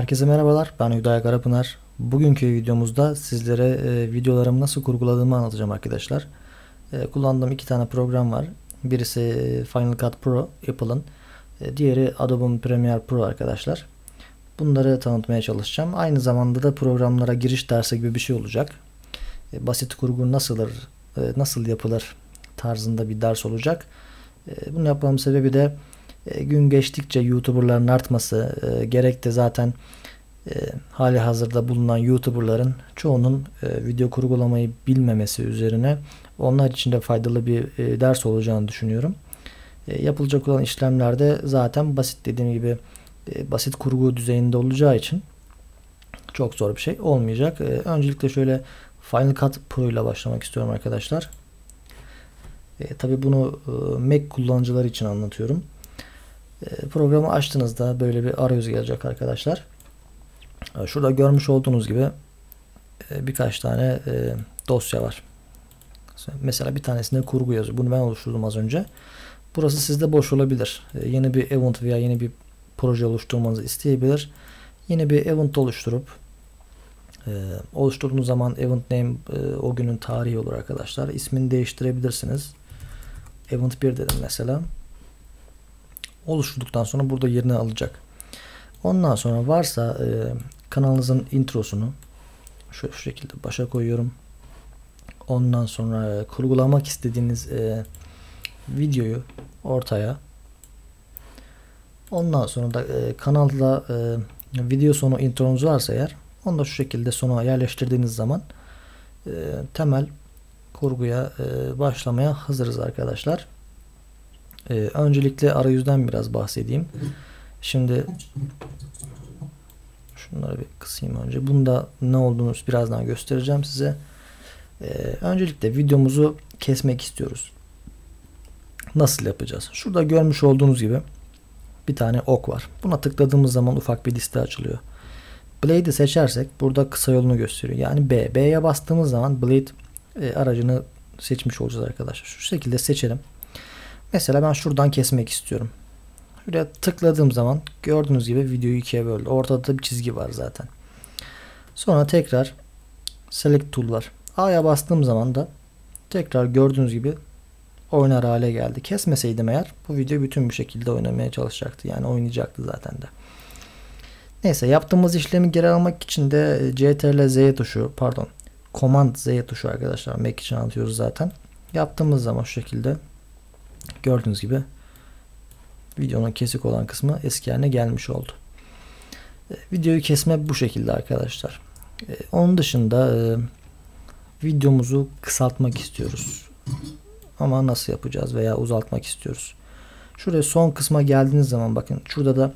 Herkese merhabalar. Ben Hüdayi Karapınar. Bugünkü videomuzda sizlere e, videolarımı nasıl kurguladığımı anlatacağım arkadaşlar. E, kullandığım iki tane program var. Birisi e, Final Cut Pro Apple'ın. E, diğeri Adobe Premiere Pro arkadaşlar. Bunları tanıtmaya çalışacağım. Aynı zamanda da programlara giriş dersi gibi bir şey olacak. E, basit kurgu nasıldır, e, nasıl yapılır tarzında bir ders olacak. E, bunu yapmamın sebebi de e, gün geçtikçe YouTuber'ların artması e, gerek de zaten e, hali hazırda bulunan YouTuber'ların çoğunun e, video kurgulamayı bilmemesi üzerine onlar için de faydalı bir e, ders olacağını düşünüyorum. E, yapılacak olan işlemlerde zaten basit dediğim gibi e, basit kurgu düzeyinde olacağı için çok zor bir şey olmayacak. E, öncelikle şöyle Final Cut Pro ile başlamak istiyorum arkadaşlar. E, Tabi bunu e, Mac kullanıcıları için anlatıyorum. E, programı açtığınızda böyle bir arayüz gelecek arkadaşlar. E, şurada görmüş olduğunuz gibi e, birkaç tane dosya var. Mesela bir tanesinde kurgu yazıyor. Bunu ben oluşturdum az önce. Burası sizde boş olabilir. Yeni bir event veya yeni bir proje oluşturmanızı isteyebilir. Yeni bir event oluşturup oluşturduğunuz zaman event name o günün tarihi olur arkadaşlar. İsmini değiştirebilirsiniz. Event 1 dedim mesela. Oluşturduktan sonra burada yerini alacak. Ondan sonra varsa e, kanalınızın introsunu şu, şu şekilde başa koyuyorum. Ondan sonra e, kurgulamak istediğiniz e, videoyu ortaya Ondan sonra da e, kanalda e, video sonu intronuz varsa eğer onu da şu şekilde sona yerleştirdiğiniz zaman e, temel kurguya e, başlamaya hazırız arkadaşlar. E, öncelikle arayüzden biraz bahsedeyim. Şimdi şunları bir kısayım önce. Bunda ne olduğunu birazdan göstereceğim size. E, öncelikle videomuzu kesmek istiyoruz. Nasıl yapacağız? Şurada görmüş olduğunuz gibi bir tane ok var. Buna tıkladığımız zaman ufak bir liste açılıyor. Blade'i seçersek burada kısa yolunu gösteriyor. Yani B. B'ye bastığımız zaman Blade e, aracını seçmiş olacağız arkadaşlar. Şu şekilde seçelim. Mesela ben şuradan kesmek istiyorum. Şuraya tıkladığım zaman gördüğünüz gibi videoyu ikiye böldü. Ortada da bir çizgi var zaten. Sonra tekrar Select Tool var. A'ya bastığım zaman da tekrar gördüğünüz gibi oynar hale geldi. Kesmeseydim eğer bu video bütün bir şekilde oynamaya çalışacaktı. Yani oynayacaktı zaten de. Neyse yaptığımız işlemi geri almak için de CTRL Z tuşu pardon Command Z tuşu arkadaşlar Mac için anlatıyoruz zaten. Yaptığımız zaman şu şekilde gördüğünüz gibi videonun kesik olan kısmı eski haline gelmiş oldu. E, videoyu kesme bu şekilde arkadaşlar. E, onun dışında e, videomuzu kısaltmak istiyoruz. Ama nasıl yapacağız veya uzaltmak istiyoruz. Şuraya son kısma geldiğiniz zaman bakın şurada da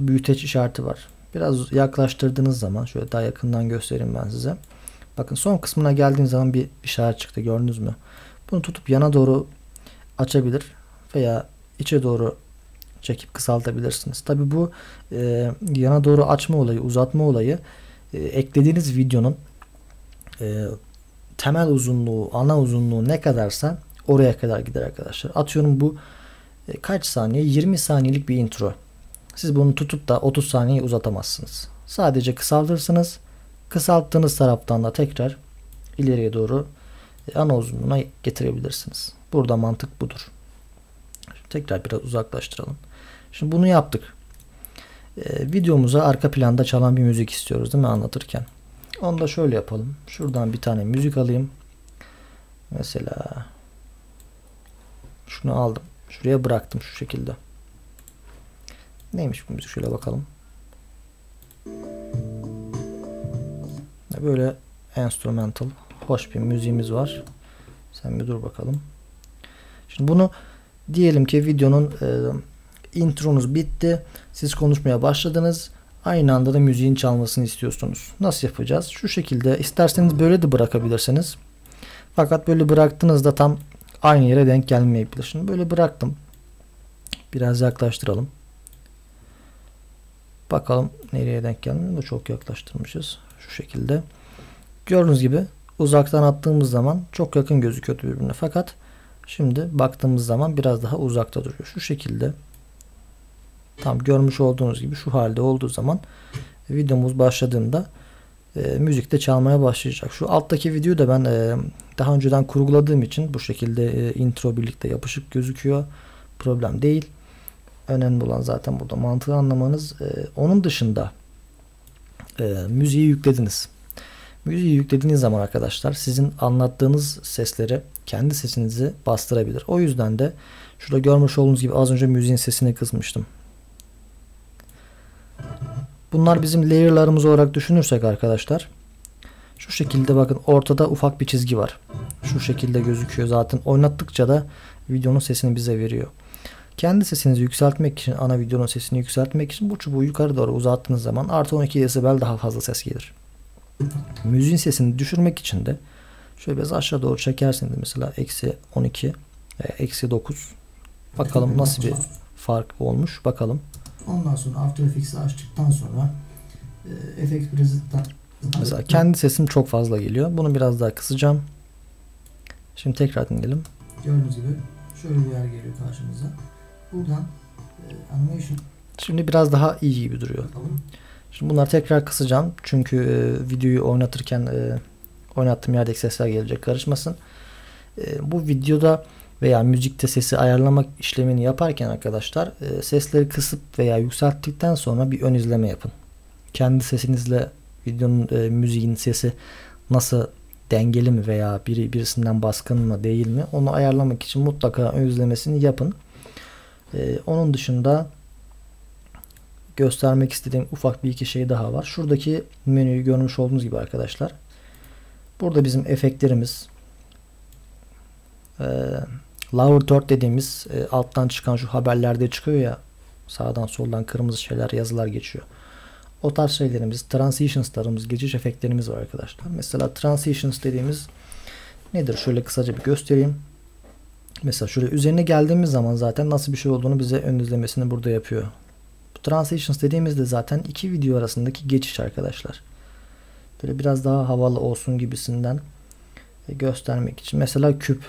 büyüteç işareti var. Biraz yaklaştırdığınız zaman şöyle daha yakından göstereyim ben size. Bakın son kısmına geldiğiniz zaman bir işaret çıktı gördünüz mü? Bunu tutup yana doğru açabilir veya içe doğru çekip kısaltabilirsiniz. Tabi bu e, yana doğru açma olayı, uzatma olayı e, eklediğiniz videonun e, temel uzunluğu, ana uzunluğu ne kadarsa oraya kadar gider arkadaşlar. Atıyorum bu e, kaç saniye? 20 saniyelik bir intro. Siz bunu tutup da 30 saniye uzatamazsınız. Sadece kısaltırsınız. Kısalttığınız taraftan da tekrar ileriye doğru ana uzunluğuna getirebilirsiniz. Burada mantık budur. Şimdi tekrar biraz uzaklaştıralım. Şimdi bunu yaptık. Ee, videomuza arka planda çalan bir müzik istiyoruz değil mi anlatırken? Onu da şöyle yapalım. Şuradan bir tane müzik alayım. Mesela şunu aldım. Şuraya bıraktım şu şekilde. Neymiş bu müzik? Şöyle bakalım. Böyle instrumental hoş bir müziğimiz var. Sen bir dur bakalım. Şimdi bunu diyelim ki videonun e, intronuz bitti. Siz konuşmaya başladınız. Aynı anda da müziğin çalmasını istiyorsunuz. Nasıl yapacağız? Şu şekilde isterseniz böyle de bırakabilirsiniz. Fakat böyle bıraktığınızda tam aynı yere denk gelmeyebilir. Şimdi böyle bıraktım. Biraz yaklaştıralım. Bakalım nereye denk gelmiyor da çok yaklaştırmışız. Şu şekilde. Gördüğünüz gibi uzaktan attığımız zaman çok yakın gözüküyordu birbirine. Fakat şimdi baktığımız zaman biraz daha uzakta duruyor. Şu şekilde Tam görmüş olduğunuz gibi şu halde olduğu zaman videomuz başladığında e, müzik de çalmaya başlayacak. Şu alttaki videoyu da ben e, daha önceden kurguladığım için bu şekilde e, intro birlikte yapışık gözüküyor. Problem değil. Önemli olan zaten burada mantığı anlamanız. E, onun dışında e, müziği yüklediniz. Müziği yüklediğiniz zaman arkadaşlar sizin anlattığınız sesleri kendi sesinizi bastırabilir. O yüzden de şurada görmüş olduğunuz gibi az önce müziğin sesini kısmıştım. Bunlar bizim layer'larımız olarak düşünürsek arkadaşlar şu şekilde bakın ortada ufak bir çizgi var. Şu şekilde gözüküyor zaten. Oynattıkça da videonun sesini bize veriyor. Kendi sesinizi yükseltmek için ana videonun sesini yükseltmek için bu çubuğu yukarı doğru uzattığınız zaman artı 12 desibel daha fazla ses gelir. Müziğin sesini düşürmek için de şöyle biraz aşağı doğru çekersiniz mesela eksi 12 eksi 9 bakalım nasıl bir fark olmuş bakalım. Ondan sonra After Effects'i açtıktan sonra e, Effects Preset'ten Mesela kendi sesim çok fazla geliyor. Bunu biraz daha kısacağım. Şimdi tekrar dinleyelim. Gördüğünüz gibi şöyle bir yer geliyor karşımıza. Buradan e, Animation Şimdi biraz daha iyi gibi duruyor. bakalım. Şimdi bunları tekrar kısacağım. Çünkü e, videoyu oynatırken e, oynattığım yerdeki sesler gelecek karışmasın. E, bu videoda veya müzikte sesi ayarlamak işlemini yaparken arkadaşlar e, sesleri kısıp veya yükselttikten sonra bir ön izleme yapın. Kendi sesinizle videonun e, müziğin sesi nasıl dengeli mi veya biri birisinden baskın mı değil mi onu ayarlamak için mutlaka ön izlemesini yapın. E, onun dışında göstermek istediğim ufak bir iki şey daha var. Şuradaki menüyü görmüş olduğunuz gibi arkadaşlar. Burada bizim efektlerimiz e, Lower Third dediğimiz e, alttan çıkan şu haberlerde çıkıyor ya sağdan soldan kırmızı şeyler yazılar geçiyor. O tarz şeylerimiz, transitionslarımız, geçiş efektlerimiz var arkadaşlar. Mesela transitions dediğimiz nedir? Şöyle kısaca bir göstereyim. Mesela şuraya üzerine geldiğimiz zaman zaten nasıl bir şey olduğunu bize ön izlemesini burada yapıyor. Transitions dediğimizde zaten iki video arasındaki geçiş arkadaşlar. Böyle biraz daha havalı olsun gibisinden e, göstermek için. Mesela küp.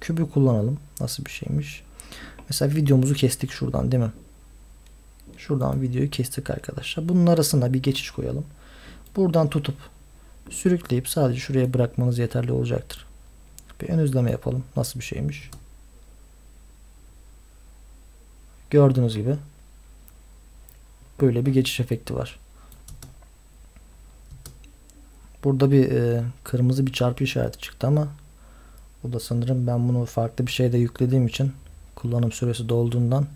Kübü kullanalım. Nasıl bir şeymiş? Mesela videomuzu kestik şuradan değil mi? Şuradan videoyu kestik arkadaşlar. Bunun arasına bir geçiş koyalım. Buradan tutup sürükleyip sadece şuraya bırakmanız yeterli olacaktır. Bir ön izleme yapalım. Nasıl bir şeymiş? Gördüğünüz gibi böyle bir geçiş efekti var. Burada bir e, kırmızı bir çarpı işareti çıktı ama bu da sanırım ben bunu farklı bir şeyde yüklediğim için kullanım süresi dolduğundan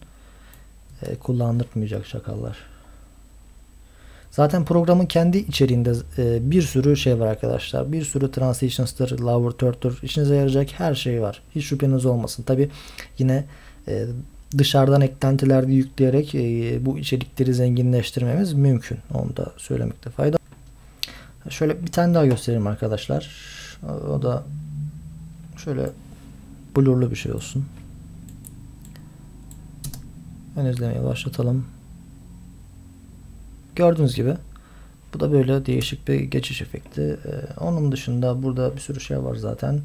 e, kullandırmayacak şakallar. Zaten programın kendi içeriğinde e, bir sürü şey var arkadaşlar. Bir sürü transitions'tır, lower third'tür. İşinize yarayacak her şey var. Hiç şüpheniz olmasın. Tabi yine e, dışarıdan eklentiler de yükleyerek e, bu içerikleri zenginleştirmemiz mümkün. Onu da söylemekte fayda. Şöyle bir tane daha göstereyim arkadaşlar. O da şöyle blurlu bir şey olsun. Ön izlemeyi başlatalım. Gördüğünüz gibi bu da böyle değişik bir geçiş efekti. Ee, onun dışında burada bir sürü şey var zaten.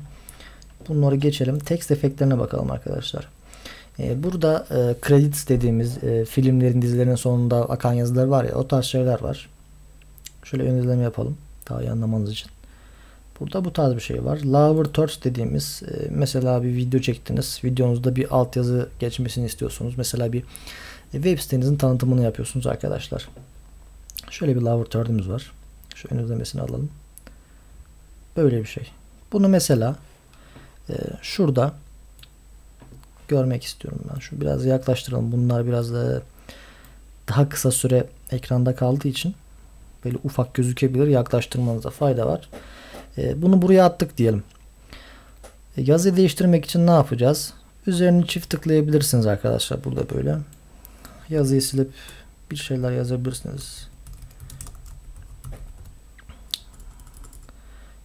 Bunları geçelim. Text efektlerine bakalım arkadaşlar. Ee, burada e, credits dediğimiz e, filmlerin dizilerin sonunda akan yazılar var ya o tarz şeyler var. Şöyle ön izleme yapalım. Daha iyi anlamanız için. Burada bu tarz bir şey var. Thirds dediğimiz e, mesela bir video çektiniz. Videonuzda bir altyazı geçmesini istiyorsunuz. Mesela bir web sitenizin tanıtımını yapıyorsunuz arkadaşlar. Şöyle bir third'ümüz var. Şu ön izlemesini alalım. Böyle bir şey. Bunu mesela e, şurada görmek istiyorum ben. Şu biraz yaklaştıralım. Bunlar biraz da daha kısa süre ekranda kaldığı için böyle ufak gözükebilir. Yaklaştırmanıza fayda var. E, bunu buraya attık diyelim. E, yazı değiştirmek için ne yapacağız? Üzerini çift tıklayabilirsiniz arkadaşlar. Burada böyle. Yazıyı silip bir şeyler yazabilirsiniz.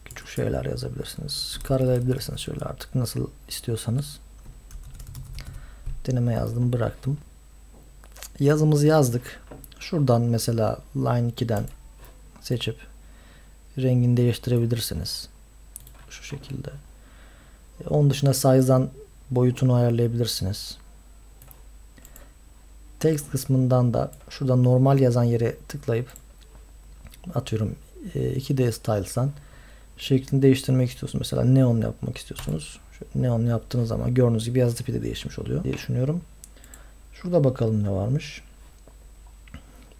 Küçük şeyler yazabilirsiniz. Karalayabilirsiniz şöyle artık nasıl istiyorsanız. Deneme yazdım bıraktım. Yazımızı yazdık. Şuradan mesela line 2'den seçip rengini değiştirebilirsiniz. Şu şekilde. Onun dışında size'dan boyutunu ayarlayabilirsiniz. text kısmından da şurada normal yazan yere tıklayıp atıyorum 2D Styles'tan şeklini değiştirmek istiyorsunuz. Mesela neon yapmak istiyorsunuz. Şu neon yaptığınız zaman gördüğünüz gibi yazı tipi de değişmiş oluyor diye düşünüyorum. Şurada bakalım ne varmış.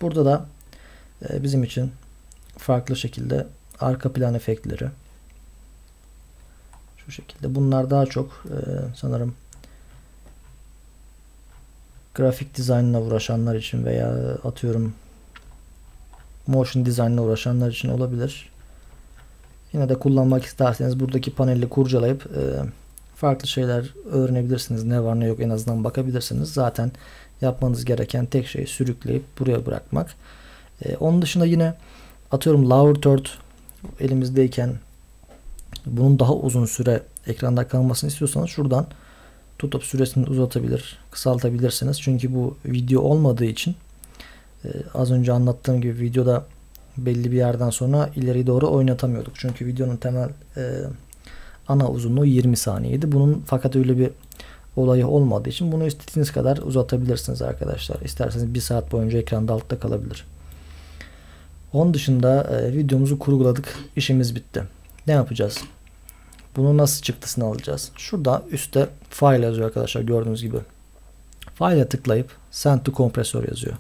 Burada da e, bizim için farklı şekilde arka plan efektleri şu şekilde. Bunlar daha çok e, sanırım grafik dizaynla uğraşanlar için veya atıyorum motion designla uğraşanlar için olabilir. Yine de kullanmak isterseniz buradaki paneli kurcalayıp e, farklı şeyler öğrenebilirsiniz. Ne var ne yok en azından bakabilirsiniz. Zaten yapmanız gereken tek şey sürükleyip buraya bırakmak. E, onun dışında yine atıyorum third elimizdeyken bunun daha uzun süre ekranda kalmasını istiyorsanız şuradan tutup süresini uzatabilir, kısaltabilirsiniz. Çünkü bu video olmadığı için e, az önce anlattığım gibi videoda belli bir yerden sonra ileri doğru oynatamıyorduk. Çünkü videonun temel e, ana uzunluğu 20 saniyeydi. Bunun fakat öyle bir olayı olmadığı için bunu istediğiniz kadar uzatabilirsiniz arkadaşlar. İsterseniz bir saat boyunca ekranda altta kalabilir. Onun dışında e, videomuzu kurguladık. İşimiz bitti. Ne yapacağız? Bunu nasıl çıktısını alacağız? Şurada üstte file yazıyor arkadaşlar gördüğünüz gibi. File'e tıklayıp send to kompresör yazıyor.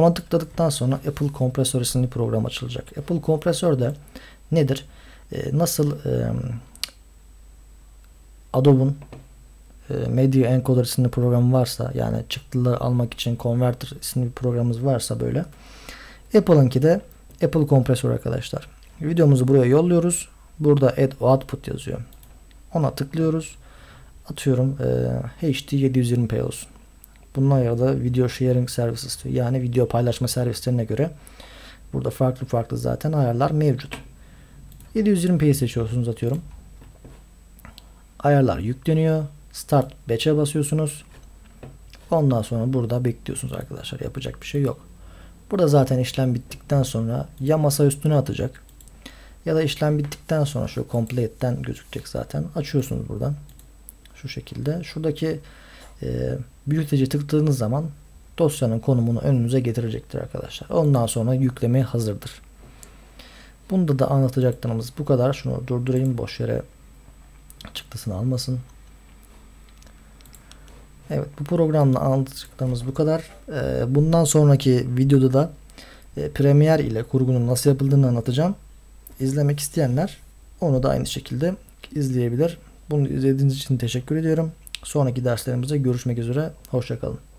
Ona tıkladıktan sonra Apple Kompresör isimli program açılacak. Apple Kompresör de nedir? Ee, nasıl e, Adobe'un e, Media Encoder isimli programı varsa yani çıktıları almak için Converter isimli bir programımız varsa böyle Apple'ınki de Apple Kompresör arkadaşlar. Videomuzu buraya yolluyoruz. Burada add output yazıyor. Ona tıklıyoruz. Atıyorum e, HD 720p olsun. Bunun ayarı da video sharing services istiyor. Yani video paylaşma servislerine göre burada farklı farklı zaten ayarlar mevcut. 720p'yi seçiyorsunuz atıyorum. Ayarlar yükleniyor. Start batch'e basıyorsunuz. Ondan sonra burada bekliyorsunuz arkadaşlar. Yapacak bir şey yok. Burada zaten işlem bittikten sonra ya masa üstüne atacak ya da işlem bittikten sonra şu complete'den gözükecek zaten. Açıyorsunuz buradan. Şu şekilde. Şuradaki e, büyüteci tıkladığınız zaman dosyanın konumunu önünüze getirecektir arkadaşlar. Ondan sonra yüklemeye hazırdır. Bunda da anlatacaklarımız bu kadar. Şunu durdurayım boş yere çıktısını almasın. Evet bu programla anlatacaklarımız bu kadar. E, bundan sonraki videoda da e, Premiere ile kurgunun nasıl yapıldığını anlatacağım. İzlemek isteyenler onu da aynı şekilde izleyebilir. Bunu izlediğiniz için teşekkür ediyorum. Sonraki derslerimizde görüşmek üzere. Hoşçakalın.